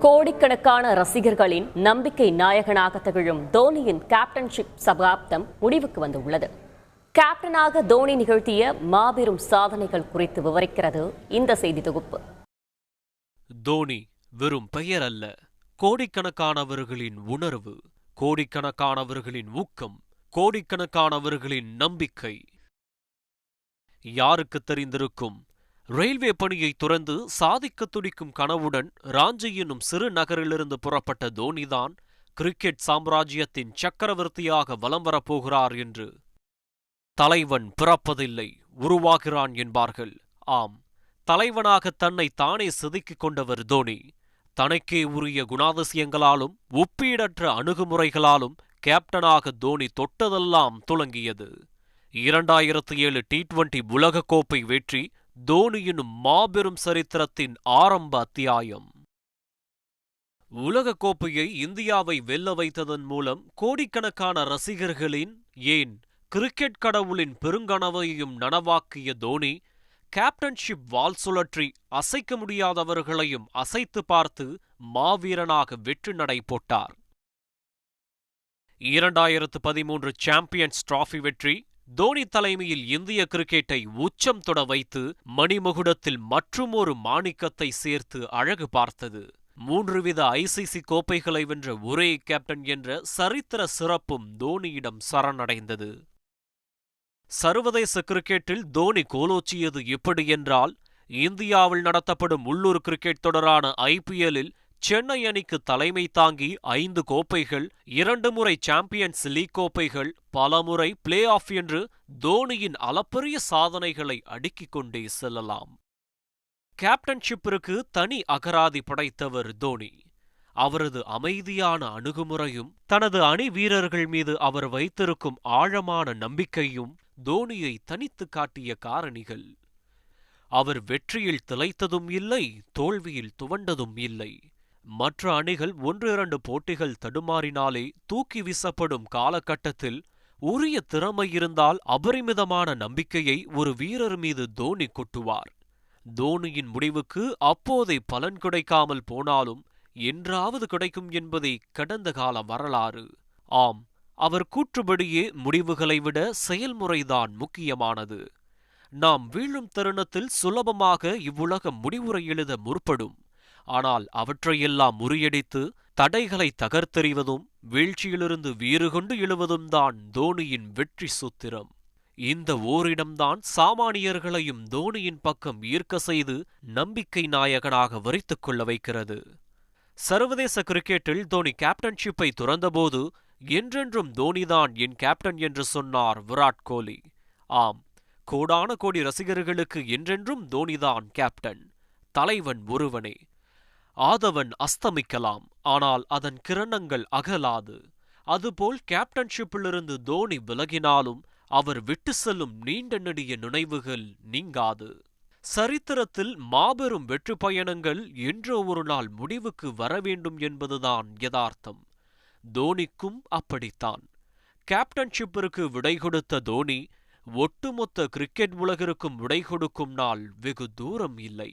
கோடிக்கணக்கான ரசிகர்களின் நம்பிக்கை நாயகனாக திகழும் தோனியின் கேப்டன்ஷிப் சகாப்தம் முடிவுக்கு வந்துள்ளது. கேப்டனாக தோனி நிகழ்த்திய மாபெரும் சாதனைகள் குறித்து விவரிக்கிறது இந்த செய்தி தொகுப்பு. தோனி வெறும் பெயர் அல்ல கோடிக்கணக்கானவர்களின் உணர்வு கோடிக்கணக்கானவர்களின் ஊக்கம் கோடிக்கணக்கானவர்களின் நம்பிக்கை. யாருக்கு தெரிந்திருக்கும்? ரயில்வே பணியை துறந்து சாதிக்க துடிக்கும் கனவுடன் ராஞ்சி என்னும் சிறு நகரிலிருந்து புறப்பட்ட தோனிதான் கிரிக்கெட் சாம்ராஜ்யத்தின் சக்கரவர்த்தியாக வலம் வரப்போகிறார் என்று தலைவன் பிறப்பதில்லை உருவாகிறான் என்பார்கள். ஆம் தலைவனாக தன்னை தானே செதுக்கிக் கொண்டவர் தோனி. தனக்கே உரிய குணாதிசயங்களாலும் ஒப்பீடற்ற அணுகுமுறைகளாலும் கேப்டனாக தோனி தொட்டதெல்லாம் துலங்கியது. இரண்டாயிரத்து ஏழு டி டுவெண்டி உலகக்கோப்பை வெற்றி தோனியின் மாபெரும் சரித்திரத்தின் ஆரம்ப அத்தியாயம். உலகக் கோப்பையை இந்தியாவை வெல்ல வைத்ததன் மூலம் கோடிக்கணக்கான ரசிகர்களின் ஏன் கிரிக்கெட் கடவுளின் பெருங்கனவையும் நனவாக்கிய தோனி கேப்டன்ஷிப் வால் சுழற்றி அசைக்க முடியாதவர்களையும் அசைத்து பார்த்து மாவீரனாக வெற்றி நடை போட்டார் இரண்டாயிரத்து பதிமூன்று சாம்பியன்ஸ் டிராஃபி வெற்றி தோனி தலைமையில் இந்திய கிரிக்கெட்டை உச்சம் தொட வைத்து மணிமகுடத்தில் மற்றுமொரு மாணிக்கத்தை சேர்த்து அழகு பார்த்தது. மூன்று வித ஐசிசி கோப்பைகளை வென்ற ஒரே கேப்டன் என்ற சரித்திர சிறப்பும் தோனியிடம் சரணடைந்தது. சர்வதேச கிரிக்கெட்டில் தோனி கோலோச்சியது எப்படி என்றால் இந்தியாவில் நடத்தப்படும் உள்ளூர் கிரிக்கெட் தொடரான ஐபிஎல்லில் சென்னை அணிக்கு தலைமை தாங்கி ஐந்து கோப்பைகள் இரண்டு முறை சாம்பியன்ஸ் லீக் கோப்பைகள் பலமுறை பிளே ஆஃப் என்று தோனியின் அளப்பரிய சாதனைகளை அடுக்கிக் கொண்டே செல்லலாம். கேப்டன்ஷிப்பிற்கு தனி அகராதி படைத்தவர் தோனி. அவரது அமைதியான அணுகுமுறையும் தனது அணி வீரர்கள் மீது அவர் வைத்திருக்கும் ஆழமான நம்பிக்கையும் தோனியை தனித்து காட்டிய காரணிகள். அவர் வெற்றியில் திளைத்ததும் இல்லை தோல்வியில் துவண்டதும் இல்லை. மற்ற அணிகள் ஒன்று இரண்டு போட்டிகள் தடுமாறினாலே தூக்கி வீசப்படும் காலகட்டத்தில் உரிய திறமை இருந்தால் அபரிமிதமான நம்பிக்கையை ஒரு வீரர் மீது தோனி கொட்டுவார். தோனியின் முடிவுக்கு அப்போதை பலன் கிடைக்காமல் போனாலும் என்றாவது கிடைக்கும் என்பதை கடந்த கால வரலாறு. ஆம் அவர் கூற்றுபடியே முடிவுகளை விட செயல்முறைதான் முக்கியமானது. நாம் வீழும் தருணத்தில் சுலபமாக இவ்வுலகம் முடிவுரை எழுத முற்படும். ஆனால் அவற்றையெல்லாம் முறியடித்து தடைகளை தகர்த்தெறிவதும் வீழ்ச்சியிலிருந்து வீறு கொண்டு எழுவதும் தான் தோனியின் வெற்றி சூத்திரம். இந்த ஓரிடம்தான் சாமானியர்களையும் தோனியின் பக்கம் ஈர்க்க செய்து நம்பிக்கை நாயகனாக வரித்துக் கொள்ள வைக்கிறது. சர்வதேச கிரிக்கெட்டில் தோனி கேப்டன்ஷிப்பை துறந்தபோது என்றென்றும் தோனிதான் என் கேப்டன் என்று சொன்னார் விராட் கோலி. ஆம் கோடான கோடி ரசிகர்களுக்கு என்றென்றும் தோனிதான் கேப்டன். தலைவன் ஒருவனே. ஆதவன் அஸ்தமிக்கலாம் ஆனால் அதன் கிரணங்கள் அகலாது. அதுபோல் கேப்டன்ஷிப்பிலிருந்து தோனி விலகினாலும் அவர் விட்டு செல்லும் நீண்ட நெடிய நினைவுகள் நீங்காது. சரித்திரத்தில் மாபெரும் வெற்றி பயணங்கள் என்றோ ஒரு நாள் முடிவுக்கு வரவேண்டும் என்பதுதான் யதார்த்தம். தோனிக்கும் அப்படித்தான். கேப்டன்ஷிப்பிற்கு விடை கொடுத்த தோனி ஒட்டுமொத்த கிரிக்கெட் உலகிற்கும் விடை கொடுக்கும் நாள் வெகு தூரம் இல்லை.